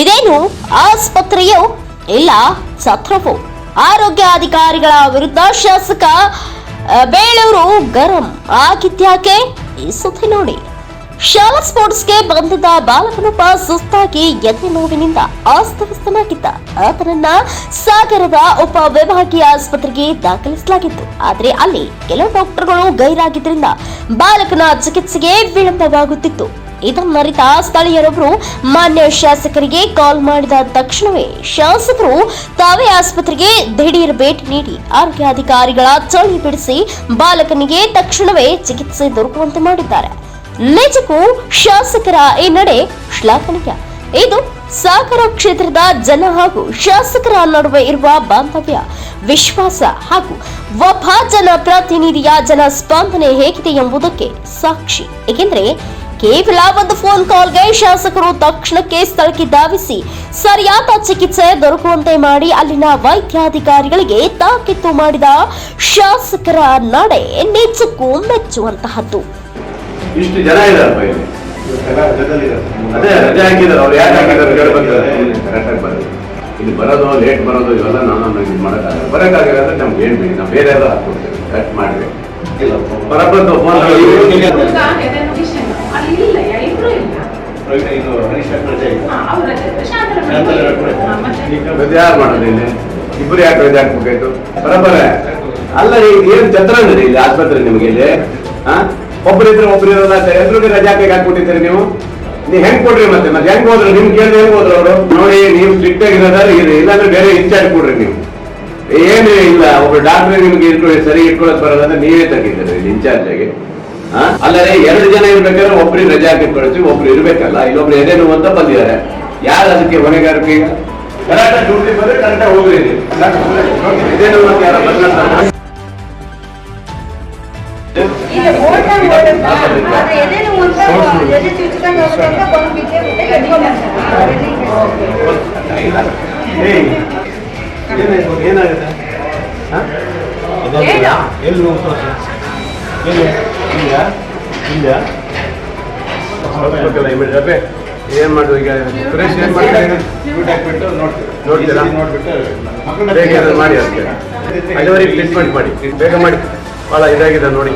ಇದೇನು ಆಸ್ಪತ್ರೆಯೋ ಇಲ್ಲ ಸತ್ರವೋ? ಆರೋಗ್ಯ ಅಧಿಕಾರಿಗಳ ವಿರುದ್ಧ ಶಾಸಕ ಬೇಳೂರು ಗರಂ ಆಗಿದ್ಯಾಕೆ ಈ ಸುದ್ದಿ ನೋಡಿ. ಶಾಲಾ ಸ್ಪೋರ್ಟ್ಸ್ಗೆ ಬಂದಿದ್ದ ಬಾಲಕನೊಬ್ಬ ಸುಸ್ತಾಗಿ ಎದೆ ನೋವಿನಿಂದ ಅಸ್ತವ್ಯಸ್ತನಾಗಿದ್ದ. ಆತನನ್ನ ಸಾಗರದ ಉಪ ವಿಭಾಗೀಯ ಆಸ್ಪತ್ರೆಗೆ ದಾಖಲಿಸಲಾಗಿತ್ತು. ಆದರೆ ಅಲ್ಲಿ ಕೆಲವು ಡಾಕ್ಟರ್ಗಳು ಗೈರಾಗಿದ್ದರಿಂದ ಬಾಲಕನ ಚಿಕಿತ್ಸೆಗೆ ವಿಳಂಬವಾಗುತ್ತಿತ್ತು. ಇದನ್ನರಿತ ಸ್ಥಳೀಯರೊಬ್ಬರು ಮಾನ್ಯ ಶಾಸಕರಿಗೆ ಕಾಲ್ ಮಾಡಿದ ತಕ್ಷಣವೇ ಶಾಸಕರು ತಾವೇ ಆಸ್ಪತ್ರೆಗೆ ದಿಢೀರ್ ಭೇಟಿ ನೀಡಿ ಆರೋಗ್ಯಾಧಿಕಾರಿಗಳ ಚಳಿ ಬಿಡಿಸಿ ಬಾಲಕನಿಗೆ ತಕ್ಷಣವೇ ಚಿಕಿತ್ಸೆ ದೊರಕುವಂತೆ ಮಾಡಿದ್ದಾರೆ. ನಿಜಕ್ಕೂ ಶಾಸಕರ ಈ ನಡೆ ಶ್ಲಾಘನೀಯ. ಇದು ಸಾಗರ ಕ್ಷೇತ್ರದ ಜನ ಹಾಗೂ ಶಾಸಕರ ನಡುವೆ ಇರುವ ಬಾಂಧವ್ಯ, ವಿಶ್ವಾಸ ಹಾಗೂ ಒಬ್ಬ ಜನ ಪ್ರತಿನಿಧಿಯ ಜನ ಸ್ಪಂದನೆ ಹೇಗಿದೆ ಎಂಬುದಕ್ಕೆ ಸಾಕ್ಷಿ. ಏಕೆಂದರೆ ಕೇವಲ ಒಂದು ಫೋನ್ ಕಾಲ್ಗೆ ಶಾಸಕರು ತಕ್ಷಣಕ್ಕೆ ಸ್ಥಳಕ್ಕೆ ಧಾವಿಸಿ ಸರಿಯಾದ ಚಿಕಿತ್ಸೆ ದೊರಕುವಂತೆ ಮಾಡಿ ಅಲ್ಲಿನ ವೈದ್ಯಾಧಿಕಾರಿಗಳಿಗೆ ತಾಕೀತು ಮಾಡಿದ ಶಾಸಕರ ನಡೆ ನಿಜಕ್ಕೂ ಮೆಚ್ಚುವಂತಹದ್ದು. ಇಷ್ಟು ಜನ ಅದೇ ರಜೆ ಹಾಕಿದಾರೆ ಅವ್ರು ಯಾಕೆ ಕರೆಕ್ಟಾಗಿ ಇಲ್ಲಿ ಬರೋದು ಲೇಟ್ ಬರೋದು ಇವೆಲ್ಲ ನಾನು ಇದು ಮಾಡೋಕ್ಕಾಗಲ್ಲ. ಬರೋಕ್ಕಾಗಲ್ಲ ಅಂದ್ರೆ ನಮ್ಗೆ ಏನು ಬೇಕು? ನಾವು ಬೇರೆ ಎಲ್ಲ ಹಾಕ್ಕೊಡ್ತೇವೆ. ಕಟ್ ಮಾಡಿ ಇಲ್ಲ ಬರಬಂದು ಫೋನ್ ರಜೆ ಯಾರು ಮಾಡೋದು ಇಲ್ಲಿ. ಇಬ್ಬರು ಯಾಕೆ ರಜೆ ಹಾಕ್ಬೇಕಾಯ್ತು ಬರಬರ ಅಲ್ಲ ಈಗ ಏನ್ ಚತ್ರ ಇಲ್ಲಿ ಆಸ್ಪತ್ರೆ ನಿಮಗೆ ಇಲ್ಲಿ? ಹಾ ಒಬ್ರು ಇರೋಲ್ಲ ಎಲ್ರಿಗೆ ರಜೆ ಹಾಕಿ ಹಾಕ್ಬಿಟ್ಟಿದ್ದೀರಿ ನೀವು? ನೀವು ಹೆಂಗ್ ಕೊಡ್ರಿ ಮತ್ತೆ? ಮತ್ತೆ ಹೆಂಗ್ ಹೋದ್ರು? ನಿಮ್ ಕೇಳಿದ್ರೆ ಹೆಂಗ್ ಹೋದ್ರು ಅವರು? ನೋಡಿ, ನೀವು ಸ್ಟ್ರಿಕ್ಟ್ ಆಗಿರೋದಾದ್ರೆ ಇರಿ ಇಲ್ಲಾಂದ್ರೆ ಬೇರೆ ಇನ್ಚಾರ್ಜ್ ಕೊಡ್ರಿ ನೀವು. ಏನೇ ಇಲ್ಲ, ಒಬ್ರು ಡಾಕ್ಟ್ರೆ ನಿಮ್ಗೆ ಇಟ್ಕೊಳ್ಳಿ, ಸರಿ ಇಟ್ಕೊಳಕ್ ಬರೋದಂದ್ರೆ ನೀವೇ ತೆಗಿದ್ದೀರಿ ಇಲ್ಲಿ ಇನ್ಚಾರ್ಜ್ ಆಗಿ? ಅಲ್ಲದೆ ಎರಡು ಜನ ಇರ್ಬೇಕಾದ್ರೆ ಒಬ್ರಿಗೆ ರಜಾ ಹಾಕಿ ಕಳಿಸಿ, ಒಬ್ರು ಇರ್ಬೇಕಲ್ಲ. ಇಲ್ಲೊಬ್ರು ನೋವು ಅಂತ ಬಂದಿದ್ದಾರೆ. ಯಾರು ಅದಕ್ಕೆ ಹೊಣೆಗಾರಿಕೆ? ಈಗ ಕರೆಕ್ಟ್ ಡ್ಯೂಟಿ ಬಂದ್ರೆ ಗಲಾಟೆ ಹೋಗ್ರಿ ಇದೇನು ಯಾರೋ ಬಂದ್ಬಿಡ್ತಾರೆ. ಈಗ ಓಡ್ತಾ ಓಡುತ್ತಾ, ಆದ್ರೆ ಎದೆನು ಒಂದ ಎದೆ ಚುಚ್ಕೊಂಡು ಹೋಗ್ಬೇಕು, ಬಂದು ಬಿದ್ದೆ ಬಿಟ್ಟೆ ಎದ್ಕೊಂಡ್ಬರ್ತಾರೆ. ಏಯ್, ಏನಾಯ್ತು? ಏನಾಗುತ್ತೆ ಹಾ? ಏನು? ಎಲ್ಲಿ ನೋವು ತೋರ್ಸು? ಏನ್ ಮಾಡುದು ಈಗ? ಸುರೇಶ್ ಏನ್ ಮಾಡ್ತಾರೆ? ನೋಡ್ತೀರಾ? ಬೇಗ ಮಾಡಿ ಅದಕ್ಕೆ. ಅಲ್ಲಿವರೆಗೆ ಟ್ರೀಟ್ಮೆಂಟ್ ಮಾಡಿ. ಬೇಗ ಮಾಡಿ. ಭಾಳ ಇದಾಗಿದೆ ನೋಡಿ.